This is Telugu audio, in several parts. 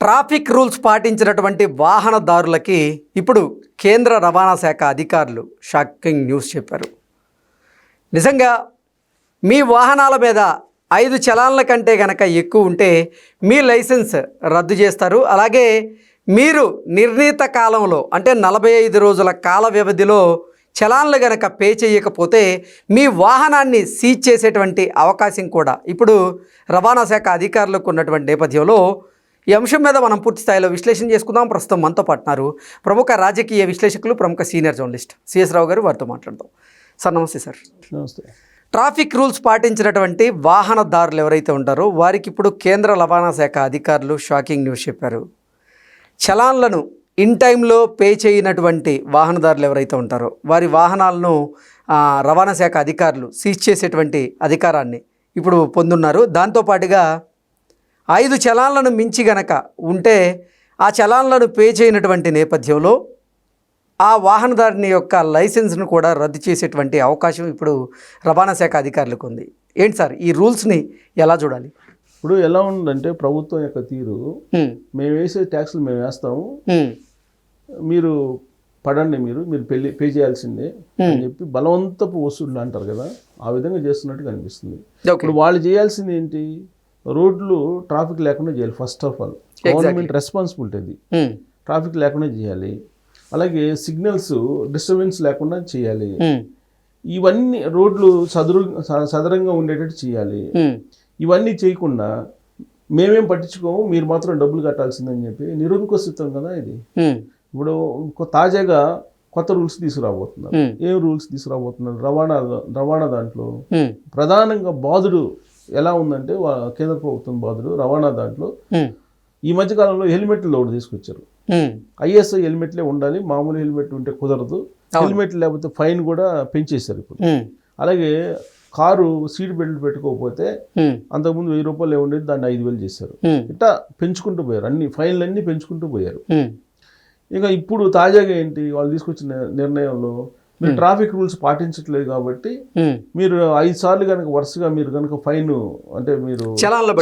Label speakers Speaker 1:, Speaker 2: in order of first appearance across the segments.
Speaker 1: ట్రాఫిక్ రూల్స్ పాటించినటువంటి వాహనదారులకి ఇప్పుడు కేంద్ర రవాణా శాఖ అధికారులు షాకింగ్ న్యూస్ చెప్పారు. నిజంగా మీ వాహనాల మీద ఐదు చలాన్ల కంటే కనుక ఎక్కువ ఉంటే మీ లైసెన్స్ రద్దు చేస్తారు. అలాగే మీరు నిర్ణీత కాలంలో అంటే నలభై ఐదు రోజుల కాల వ్యవధిలో చలాన్లు గనక పే చేయకపోతే మీ వాహనాన్ని సీజ్ చేసేటువంటి అవకాశం కూడా ఇప్పుడు రవాణా శాఖ అధికారులకు ఉన్నటువంటి నేపథ్యంలో ఈ అంశం మీద మనం పూర్తి స్థాయిలో విశ్లేషణ చేసుకుందాం. ప్రస్తుతం మనతో పాటున్నారు ప్రముఖ రాజకీయ విశ్లేషకులు ప్రముఖ సీనియర్ జర్నలిస్ట్ సిఎస్ రావు గారు. వారితో మాట్లాడదాం. సార్ నమస్తే సార్.
Speaker 2: నమస్తే.
Speaker 1: ట్రాఫిక్ రూల్స్ పాటించినటువంటి వాహనదారులు ఎవరైతే ఉంటారో వారికి ఇప్పుడు కేంద్ర రవాణా శాఖ అధికారులు షాకింగ్ న్యూస్ చెప్పారు. చలాన్లను ఇన్ టైంలో పే చేయనటువంటి వాహనదారులు ఎవరైతే ఉంటారో వారి వాహనాలను రవాణా శాఖ అధికారులు సీజ్ చేసేటువంటి అధికారాన్ని ఇప్పుడు పొందున్నారు. దాంతోపాటుగా ఐదు చలాన్లను మించి గనక ఉంటే ఆ చలాన్లను పే చేయనటువంటి నేపథ్యంలో ఆ వాహనదారుని యొక్క లైసెన్స్ను కూడా రద్దు చేసేటువంటి అవకాశం ఇప్పుడు రవాణా శాఖ అధికారులకు ఉంది. ఏంటి సార్? ఈ రూల్స్ని ఎలా చూడాలి?
Speaker 2: ఇప్పుడు ఎలా ఉందంటే ప్రభుత్వం యొక్క తీరు మేము వేసే ట్యాక్సులు మేము వేస్తాము. మీరు పడండి మీరు మీరు పెళ్ళి పే చేయాల్సిందే అని చెప్పి బలవంతపు వసూళ్ళు అంటారు కదా ఆ విధంగా చేస్తున్నట్టు కనిపిస్తుంది.
Speaker 1: ఓకే.
Speaker 2: ఇప్పుడు వాళ్ళు చేయాల్సింది ఏంటి? రోడ్లు ట్రాఫిక్ లేకుండా చేయాలి first of all government responsibility అది.
Speaker 1: హ్మ్,
Speaker 2: ట్రాఫిక్ లేకుండా చేయాలి. అలాగే సిగ్నల్స్ డిస్టర్బెన్స్ లేకుండా చేయాలి.
Speaker 1: హ్మ్,
Speaker 2: ఇవన్నీ రోడ్లు సదురు సదరంగా ఉండేటట్టు చేయాలి.
Speaker 1: హ్మ్,
Speaker 2: ఇవన్నీ చేయకుండా మేమేం పట్టించుకోము మీరు మాత్రం డబ్బులు కట్టాల్సిందని చెప్పి నిరంకుశితం కదా ఇది. ఇప్పుడు తాజాగా కొత్త రూల్స్ తీసుకురాబోతున్నారు. ఏం రూల్స్ తీసుకురాబోతున్నారు? రవాణా రవాణా దాంట్లో ప్రధానంగా బాధుడు ఎలా ఉందంటే కేంద్ర ప్రభుత్వం బాధుడు రవాణా దాంట్లో ఈ మధ్యకాలంలో హెల్మెట్లు ఒకటి తీసుకొచ్చారు. ఐఎస్ఐ హెల్మెట్లే ఉండాలి మామూలు హెల్మెట్ ఉంటే కుదరదు హెల్మెట్ లేకపోతే ఫైన్ కూడా పెంచేశారు ఇప్పుడు. అలాగే కారు సీట్ బెల్ట్ పెట్టుకోకపోతే అంతకుముందు వెయ్యి రూపాయలు ఉండేది దాన్ని ఐదు వేలు చేశారు. ఇట్లా పెంచుకుంటూ పోయారు అన్ని ఫైన్లు అన్నీ పెంచుకుంటూ పోయారు. ఇక ఇప్పుడు తాజాగా ఏంటి వాళ్ళు తీసుకొచ్చిన నిర్ణయంలో మీరు ట్రాఫిక్ రూల్స్ పాటించట్లేదు కాబట్టి. మీరు ఐదు సార్లు కనుక వరుసగా మీరు కనుక ఫైన్ అంటే మీరు.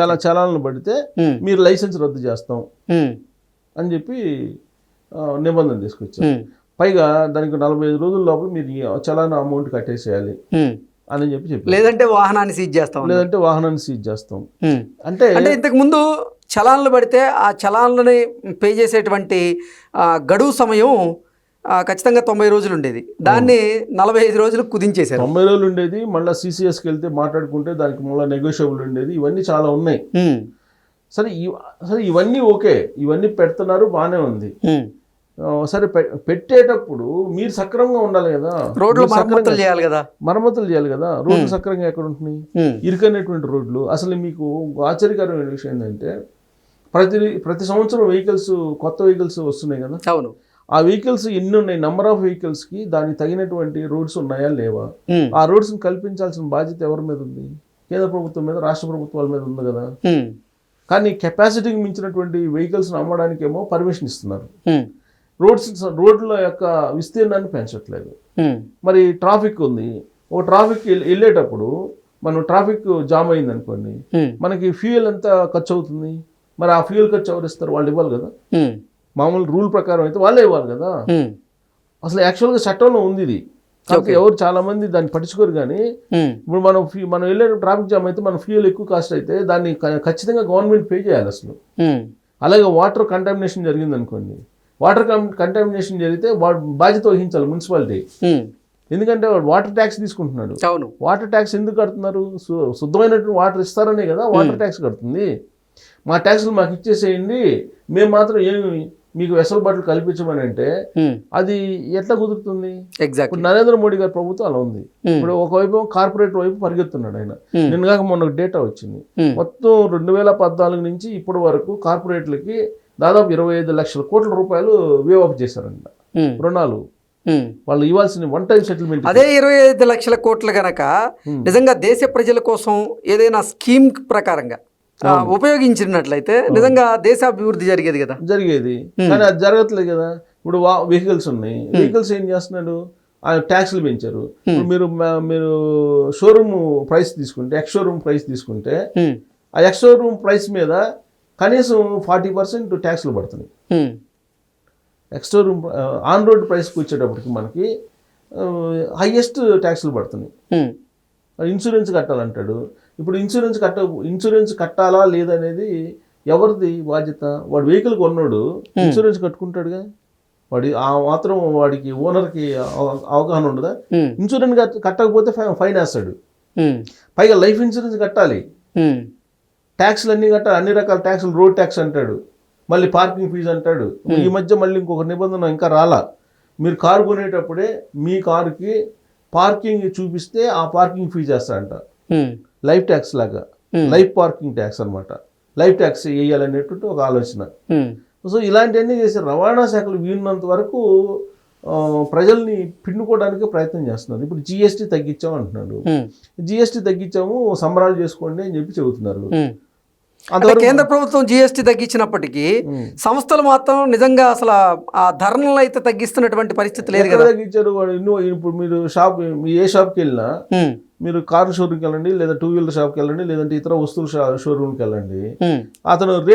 Speaker 2: చాలా చలాలను పడితే మీరు లైసెన్స్ రద్దు చేస్తాం అని చెప్పి నిబంధన తీసుకొచ్చారు పైగా దానికి నలభై ఐదు రోజుల లోపల మీరు చలానా అమౌంట్ కట్టేసేయాలి. అని చెప్పి చెప్పారు
Speaker 1: లేదంటే వాహనాన్ని సీజ్ చేస్తాం
Speaker 2: లేదంటే వాహనాన్ని సీజ్ చేస్తాం. అంటే
Speaker 1: అంటే ఇంతకు ముందు చలాన్లు పడితే ఆ చలాన్లని పే చేసేటువంటి గడువు సమయం ఖచ్చితంగా తొంభై రోజులు ఉండేది. దాన్ని నలభై ఐదు రోజులు కుదించేశారు.
Speaker 2: తొంభై రోజులు ఉండేది మళ్ళీ సిసిఎస్కి వెళ్తే మాట్లాడుకుంటే దానికి మళ్ళీ నెగోషియబుల్ ఉండేది. ఇవన్నీ చాలా ఉన్నాయి. సరే సరే ఇవన్నీ ఓకే. ఇవన్నీ పెడుతున్నారు బాగానే ఉంది. సరే పెట్టేటప్పుడు మీరు సక్రమంగా ఉండాలి కదా.
Speaker 1: రోడ్లు
Speaker 2: సక్రమంగా-
Speaker 1: చేయాలి కదా.
Speaker 2: మరమ్మతులు చేయాలి కదా. రోడ్లు సక్రంగా ఎక్కడ ఉంటున్నాయి? ఇరుకైనటువంటి రోడ్లు. అసలు మీకు ఆశ్చర్యకరమైన విషయం ఏంటంటే ప్రతి ప్రతి సంవత్సరం వెహికల్స్ కొత్త వెహికల్స్ వస్తున్నాయి కదా.
Speaker 1: అవును.
Speaker 2: ఆ వెహికల్స్ ఎన్ని ఉన్నాయి? నెంబర్ ఆఫ్ వెహికల్స్కి దానికి తగినటువంటి రోడ్స్ ఉన్నాయా? లేవా? ఆ రోడ్స్ని కల్పించాల్సిన బాధ్యత ఎవరి మీద ఉంది? కేంద్ర ప్రభుత్వం మీద రాష్ట్ర ప్రభుత్వాల మీద ఉంది కదా? కానీ కెపాసిటీకి మించినటువంటి వెహికల్స్ని అమ్మడానికేమో పర్మిషన్ ఇస్తున్నారు. రోడ్స్ రోడ్ల యొక్క విస్తీర్ణాన్ని పెంచట్లేదు. మరి ట్రాఫిక్ ఉంది. ఒక ట్రాఫిక్ వెళ్ళేటప్పుడు మనం ట్రాఫిక్ జామ్ అయింది అనుకోండి మనకి ఫ్యూయల్ ఎంత ఖర్చు అవుతుంది మరి ఆ ఫ్యూయల్ ఖర్చు ఎవరు ఇస్తారు? వాళ్ళు ఇవ్వాలి కదా? మామూలు రూల్ ప్రకారం అయితే వాళ్ళే ఇవ్వాలి కదా. అసలు యాక్చువల్గా చట్టంలో ఉంది ఇది. కాకపోతే ఎవరు చాలా మంది దాన్ని పట్టించుకోరు కానీ ఇప్పుడు మనం మనం వెళ్ళే ట్రాఫిక్ జామ్ అయితే మన ఫ్యూయల్ ఎక్కువ కాస్ట్ అయితే దాన్ని ఖచ్చితంగా గవర్నమెంట్ పే చేయాలి అసలు. అలాగే వాటర్ కంటామినేషన్ జరిగింది అనుకోండి. వాటర్ కంటామినేషన్ జరిగితే వాడు బాధ్యత వహించాలి మున్సిపాలిటీ. ఎందుకంటే వాడు వాటర్ ట్యాక్స్ తీసుకుంటున్నాడు.
Speaker 1: అవును.
Speaker 2: వాటర్ ట్యాక్స్ ఎందుకు కడుతున్నారు? శుద్ధమైనటువంటి వాటర్ ఇస్తారనే కదా వాటర్ ట్యాక్స్ కడుతుంది. మా ట్యాక్స్లు మాకు ఇచ్చేసేయండి. మేము మాత్రం ఏమి మీకు వెసలుబాట్లు కల్పించమని అంటే అది ఎట్లా కుదురుతుంది?
Speaker 1: ఎగ్జాక్ట్లీ
Speaker 2: ఇప్పుడు నరేంద్ర మోడీ గారి ప్రభుత్వం అలా ఉంది. ఇప్పుడు ఒకవైపు కార్పొరేట్ వైపు పరిగెత్తున్నాడు ఆయన. నిన్నగాక మొన్న డేటా వచ్చింది. మొత్తం రెండు వేల పద్నాలుగు నుంచి ఇప్పటి వరకు కార్పొరేట్లకి దాదాపు ఇరవై ఐదు లక్షల కోట్ల రూపాయలు వేవ్ ఆఫ్ చేశారంట రుణాలు. వాళ్ళు ఇవ్వాల్సిన వన్ టైం సెటిల్మెంట్
Speaker 1: అదే ఇరవై ఐదు లక్షల కోట్లు గనక నిజంగా దేశ ప్రజల కోసం ఏదైనా స్కీమ్ ప్రకారంగా ఉపయోగించినట్లయితే నిజంగా దేశాభివృద్ధి జరిగేది కదా.
Speaker 2: జరిగేది. కానీ అది జరగట్లేదు కదా. ఇప్పుడు వెహికల్స్ ఉన్నాయి. వెహికల్స్ ఏం చేస్తున్నాడు? ఆ ట్యాక్స్లు పెంచారు. మీరు మీరు షోరూమ్ ప్రైస్ తీసుకుంటే ఎక్స్ షోరూమ్ ప్రైస్ తీసుకుంటే ఆ ఎక్స్ షోరూమ్ ప్రైస్ మీద కనీసం ఫార్టీ పర్సెంట్ ట్యాక్స్లు పడుతున్నాయి.
Speaker 1: Um,
Speaker 2: extra room on road ప్రైస్కి వచ్చేటప్పటికి మనకి హైయెస్ట్ ట్యాక్స్లు పడుతున్నాయి. ఇన్సూరెన్స్ కట్టాలంటాడు. ఇప్పుడు ఇన్సూరెన్స్ కట్ట ఇన్సూరెన్స్ కట్టాలా లేదనేది ఎవరిది బాధ్యత? వాడు వెహికల్ కొన్నాడు ఇన్సూరెన్స్ కట్టుకుంటాడుగా? వాడి ఆ మాత్రం వాడికి ఓనర్కి అవ- అవగాహన ఉండదా? ఇన్సూరెన్స్ కట్- కట్టకపోతే ఫైన్ వేస్తాడు. పైగా లైఫ్ ఇన్సూరెన్స్ కట్టాలి. ట్యాక్స్లు అన్ని కట్టాలి అన్ని రకాల ట్యాక్స్లు రోడ్ ట్యాక్స్ అంటాడు. మళ్ళీ పార్కింగ్ ఫీజు అంటాడు. ఈ మధ్య మళ్ళీ ఇంకొక నిబంధన ఇంకా రాలా. మీరు కారు కొనేటప్పుడే మీ కారుకి పార్కింగ్ చూపిస్తే ఆ పార్కింగ్ ఫీజు వేస్తాడంట లైఫ్ ట్యాక్స్ లాగా. లైఫ్ పార్కింగ్ ట్యాక్స్ అన్నమాట. లైఫ్ ట్యాక్స్ వేయాలనేటువంటి ఒక ఆలోచన. సో ఇలాంటివన్నీ చేసి రవాణా శాఖలు వీలున్నంత వరకు ప్రజల్ని పిండుకోవడానికి ప్రయత్నం చేస్తున్నారు. ఇప్పుడు జిఎస్టీ తగ్గించాం అంటున్నారు.
Speaker 1: ఉమ్,
Speaker 2: జిఎస్టీ తగ్గించాము సంబరాలు చేసుకోండి అని చెప్పి చెబుతున్నారు.
Speaker 1: అంటే కేంద్ర ప్రభుత్వం జిఎస్టీ తగ్గించినప్పటికీ. సంస్థలు మాత్రం నిజంగా అసలు ఆ- ధరలను అయితే తగ్గిస్తున్నటువంటి పరిస్థితి లేదు కదా.
Speaker 2: తగ్గించారు ఇప్పుడు మీరు షాప్ ఏ షాప్కి వెళ్ళినా మీరు కార్ షోరూమ్కి వెళ్ళండి లేదా టూ వీలర్ షాప్కి వెళ్ళండి లేదంటే ఇతర వస్తువుల షోరూమ్కి వెళ్ళండి. అతను రే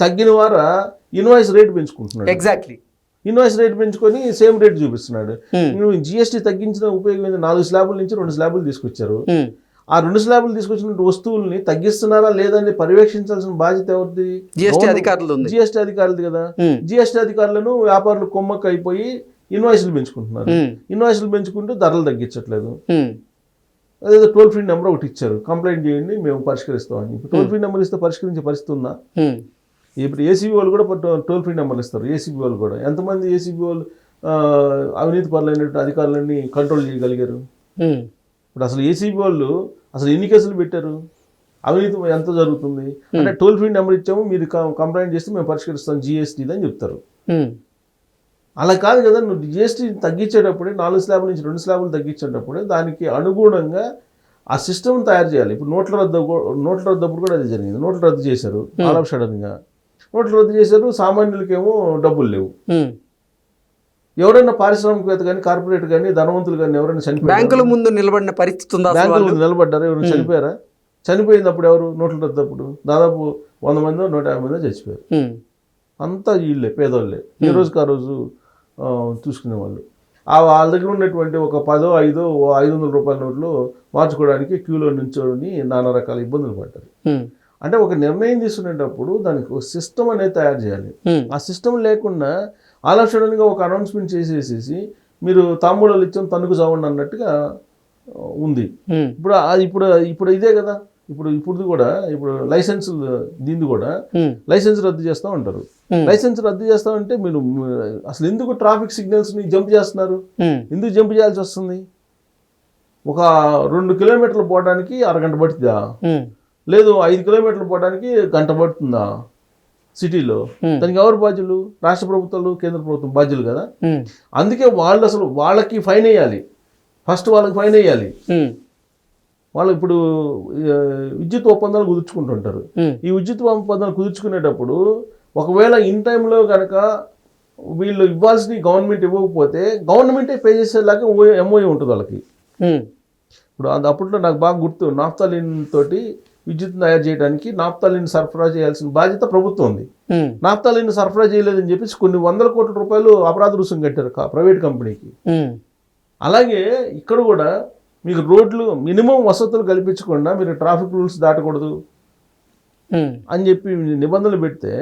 Speaker 2: తగ్గిన వార ఇన్వాయిస్ రేట్ పెంచుకుంటున్నాడు.
Speaker 1: ఎగ్జాక్ట్లీ
Speaker 2: ఇన్వాయిస్ రేట్ పెంచుకొని సేమ్ రేట్ చూపిస్తున్నాడు. నువ్వు జిఎస్టీ తగ్గించిన ఉపయోగం? నాలుగు స్లాబుల నుంచి రెండు స్లాబులు తీసుకొచ్చారు. ఆ రెండు స్లాబులు తీసుకొచ్చిన వస్తువుల్ని తగ్గిస్తున్నారా లేదని పర్యవేక్షించాల్సిన బాధ్యత ఎవరిది?
Speaker 1: జిఎస్టీ అధికారులు
Speaker 2: జిఎస్టీ అధికారులది కదా. జిఎస్టీ అధికారులను వ్యాపారులు కొమ్మక్క అయిపోయి ఇన్వాయిస్లు పెంచుకుంటున్నారు. ఇన్వాయిస్లు పెంచుకుంటూ ధరలు తగ్గించట్లేదు. అదేదో టోల్ ఫ్రీ నెంబర్ ఒకటి ఇచ్చారు. కంప్లైంట్ చేయండి మేము పరిష్కరిస్తామని. చెప్పి టోల్ ఫ్రీ నెంబర్ ఇస్తే పరిష్కరించే పరిస్థితి ఉందా? ఇప్పుడు ఏసీబీ వాళ్ళు కూడా టోల్ ఫ్రీ నెంబర్లు ఇస్తారు. ఏసీబీ వాళ్ళు కూడా. ఎంతమంది ఏసీబీ వాళ్ళు అవినీతి పరులైనటువంటి అధికారులని కంట్రోల్ చేయగలిగారు? ఇప్పుడు అసలు ఏసీబీ వాళ్ళు అసలు ఎన్ని కేసులు పెట్టారు? అవినీతి ఎంత జరుగుతుంది? అంటే టోల్ ఫ్రీ నెంబర్ ఇచ్చాము మీరు కంప్లైంట్ చేస్తే మేము పరిష్కరిస్తాం జిఎస్టీ అని చెప్తారు.
Speaker 1: ఉమ్,
Speaker 2: అలా కాదు కదా నువ్వు జిఎస్టీ తగ్గించేటప్పుడే నాలుగు స్లాబుల నుంచి రెండు స్లాబులు తగ్గించేటప్పుడే దానికి అనుగుణంగా ఆ సిస్టమ్ తయారు చేయాలి. ఇప్పుడు నోట్ల రద్దు నోట్ల రద్దప్పుడు కూడా అది జరిగింది. నోట్లు రద్దు చేశారు ఆల్ ఆఫ్ సడన్గా నోట్లు రద్దు చేశారు సామాన్యులకేమో డబ్బులు లేవు. ఎవరైనా పారిశ్రామికవేత్త కానీ కార్పొరేట్ కానీ ధనవంతులు కానీ ఎవరైనా చనిపోయారు?
Speaker 1: బ్యాంకుల ముందు నిలబడిన పరిస్థితి ఉందా
Speaker 2: బ్యాంకులు
Speaker 1: వాళ్ళు?
Speaker 2: నిలబడ్డారు? ఎవరైనా చనిపోయారా? చనిపోయినప్పుడు ఎవరు? నోట్ల రద్దప్పుడు దాదాపు వంద మందో నూట యాభై మందో చచ్చిపోయారు. అంతా వీళ్ళే పేదోళ్ళే. ఏ రోజుకి ఆ రోజు చూసుకునే వాళ్ళు ఆ వాళ్ళ దగ్గర ఉన్నటువంటి ఒక పదో ఐదో ఐదు వందల రూపాయల నోట్లు మార్చుకోవడానికి క్యూలో నుంచోని నానా రకాల ఇబ్బందులు పడ్డారు. అంటే ఒక నిర్ణయం తీసుకునేటప్పుడు దానికి ఒక సిస్టమ్ అనేది తయారు చేయాలి. ఆ సిస్టమ్ లేకుండా ఆఫ్ సడన్గా ఒక అనౌన్స్మెంట్ చేసేసేసి మీరు తాంబూలాలు ఇచ్చాం తణుకు చావండి అన్నట్టుగా ఉంది. ఇప్పుడు ఇప్పుడు ఇప్పుడు ఇదే కదా. ఇప్పుడు ఇప్పుడు కూడా ఇప్పుడు లైసెన్స్ దీన్ని కూడా లైసెన్స్ రద్దు చేస్తూ ఉంటారు. లైసెన్స్ రద్దు చేస్తామంటే మీరు మ్, అసలు ఎందుకు ట్రాఫిక్ సిగ్నల్స్ని జంప్ చేస్తున్నారు? ఎందుకు జంప్ చేయాల్సి వస్తుంది? ఒక రెండు కిలోమీటర్లు పోవడానికి అరగంట పడుతుందా? లేదు ఐదు కిలోమీటర్లు పోవడానికి గంట పడుతుందా? సిటీలో. దానికి ఎవరు బాధ్యులు? రాష్ట్ర ప్రభుత్వాలు కేంద్ర ప్రభుత్వం బాధ్యులు కదా? అందుకే వాళ్ళు అసలు వాళ్ళకి ఫైన్ వేయాలి. ఫస్ట్ వాళ్ళకి ఫైన్ వేయాలి. వాళ్ళు ఇప్పుడు విద్యుత్ ఒప్పందాలు కుదుర్చుకుంటుంటారు. ఈ విద్యుత్ ఒప్పందాలు కుదుర్చుకునేటప్పుడు ఒకవేళ ఇన్ టైంలో కనుక వీళ్ళు ఇవ్వాల్సిన గవర్నమెంట్ ఇవ్వకపోతే గవర్నమెంటే పే చేసేలాగా ఎంఓఏ ఉంటుంది వాళ్ళకి. ఇప్పుడు అది అప్పట్లో నాకు బాగా గుర్తు నాఫ్తాలిన్ తోటి విద్యుత్ తయారు చేయడానికి నాఫ్తాలిన్ సరఫరా చేయాల్సిన బాధ్యత ప్రభుత్వం ఉంది.
Speaker 1: ఉమ్,
Speaker 2: నాఫ్తాలిన్ సరఫరా చేయలేదని చెప్పేసి కొన్ని వందల కోట్ల రూపాయలు అపరాధ రుసుం కట్టారు ప్రైవేట్ కంపెనీకి. అలాగే ఇక్కడ కూడా మీకు రోడ్లు మినిమం వసతులు కల్పించకుండా మీరు ట్రాఫిక్ రూల్స్ దాటకూడదు అని చెప్పి నిబంధనలు పెడితే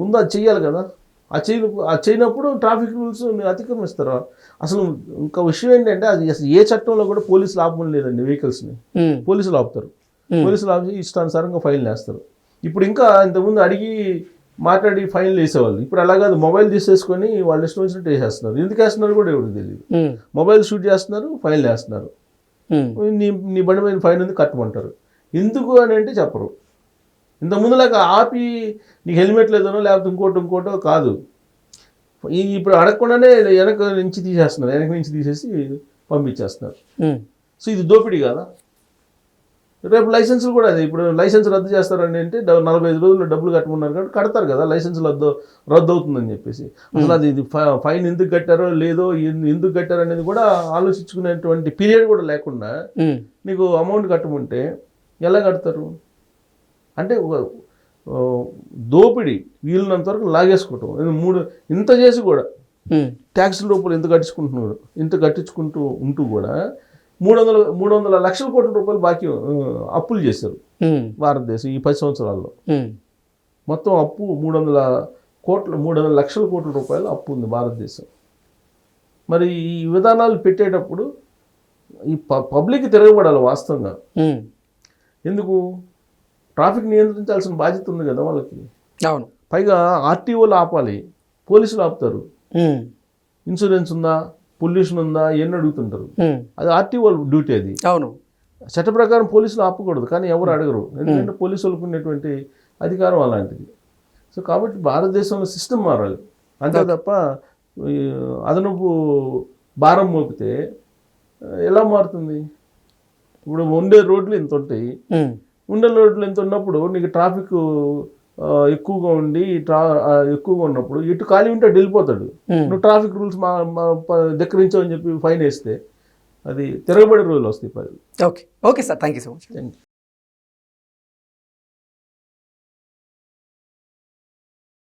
Speaker 2: ముందు అది చెయ్యాలి కదా. ఆ చేయ ఆ చేయనప్పుడు ట్రాఫిక్ రూల్స్ అతిక్రమిస్తారు? అసలు ఇంకా విషయం ఏంటంటే అది అసలు ఏ చట్టంలో కూడా పోలీసులు ఆపమని లేదండి వెహికల్స్ని. పోలీసులు ఆపుతారు. పోలీసులు ఆపి ఇష్టానుసారంగా ఫైన్ వేస్తారు ఇప్పుడు ఇంకా ఇంతకుముందు అడిగి మాట్లాడి ఫైన్లు వేసేవాళ్ళు. ఇప్పుడు అలా కాదు మొబైల్ తీసేసుకొని వాళ్ళు ఇష్టం వచ్చినట్టు వేసేస్తున్నారు. ఎందుకు వేస్తున్నారు కూడా ఎవరికి తెలియదు మొబైల్ షూట్ చేస్తున్నారు ఫైన్లు వేస్తున్నారు నీ నీ బండి మీద ఫైన్ ఉంది కట్టమంటారు. ఎందుకు అని అంటే చెప్పరు. ఇంత ముందులాగా ఆపి నీకు హెల్మెట్ లేదనో లేకపోతే ఇంకోటి ఇంకోటో కాదు. ఈ ఇప్పుడు అడగకుండానే వెనక నుంచి తీసేస్తున్నారు. వెనక నుంచి తీసేసి పంపించేస్తున్నారు. సో ఇది దోపిడీ కదా? రేపు లైసెన్సులు కూడా అదే. ఇప్పుడు లైసెన్స్ రద్దు చేస్తారని అంటే నలభై ఐదు రోజుల్లో డబ్బులు కట్టమన్నారు కాబట్టి కడతారు కదా లైసెన్స్ రద్దు రద్దు అవుతుందని చెప్పేసి అసలు అది ఇది ఫైన్ ఎందుకు కట్టారో లేదో ఎందుకు కట్టారో అనేది కూడా ఆలోచించుకునేటువంటి పీరియడ్ కూడా లేకుండా నీకు అమౌంట్ కట్టమంటే ఎలా కడతారు? అంటే ఒక దోపిడీ వీలున్నంత వరకు లాగేసుకోవటం. మూడు ఇంత చేసి కూడా ట్యాక్స్ రూపాయలు ఇంత కట్టించుకుంటున్నారు ఇంత కట్టించుకుంటూ ఉంటూ కూడా మూడు వందల మూడు వందల లక్షల కోట్ల రూపాయలు బాకీ అప్పులు చేశారు భారతదేశం ఈ పది సంవత్సరాల్లో. మొత్తం అప్పు మూడు వందల కోట్ల మూడు వందల లక్షల కోట్ల రూపాయలు అప్పు ఉంది భారతదేశం. మరి ఈ విధానాలు పెట్టేటప్పుడు ఈ ప పబ్లిక్ తిరగబడాలి వాస్తవంగా. ఎందుకు? ట్రాఫిక్ నియంత్రించాల్సిన బాధ్యత ఉంది కదా వాళ్ళకి.
Speaker 1: అవును.
Speaker 2: పైగా ఆర్టీఓలు ఆపాలి పోలీసులు ఆపుతారు. ఇన్సూరెన్స్ ఉందా? పొల్యూషన్ ఉందా ఎన్ని అడుగుతుంటారు అది ఆర్టీఓ డ్యూటీ అది.
Speaker 1: అవును.
Speaker 2: చట్ట ప్రకారం పోలీసులు ఆపకూడదు కానీ ఎవరు అడగరు. ఎందుకంటే పోలీసులకు ఉన్నటువంటి అధికారం అలాంటిది. సో కాబట్టి భారతదేశంలో సిస్టమ్ మారాలి. అంతే తప్ప అదనపు భారం మోపితే ఎలా మారుతుంది? ఇప్పుడు ఉండే రోడ్లు ఇంత ఉంటాయి. ఉండే రోడ్లు ఎంత ఉన్నప్పుడు నీకు ట్రాఫిక్ ఎక్కువగా ఉండి ట్రా ఎక్కువగా ఉన్నప్పుడు ఇటు ఖాళీ ఉంటే వెళ్ళిపోతాడు. నువ్వు ట్రాఫిక్ రూల్స్ మా ధిక్కరించావు అని చెప్పి ఫైన్ వేస్తే అది తిరగబడే రోజులు వస్తాయి పది.
Speaker 1: Okay. Okay sir. Thank you so much.
Speaker 2: Thank you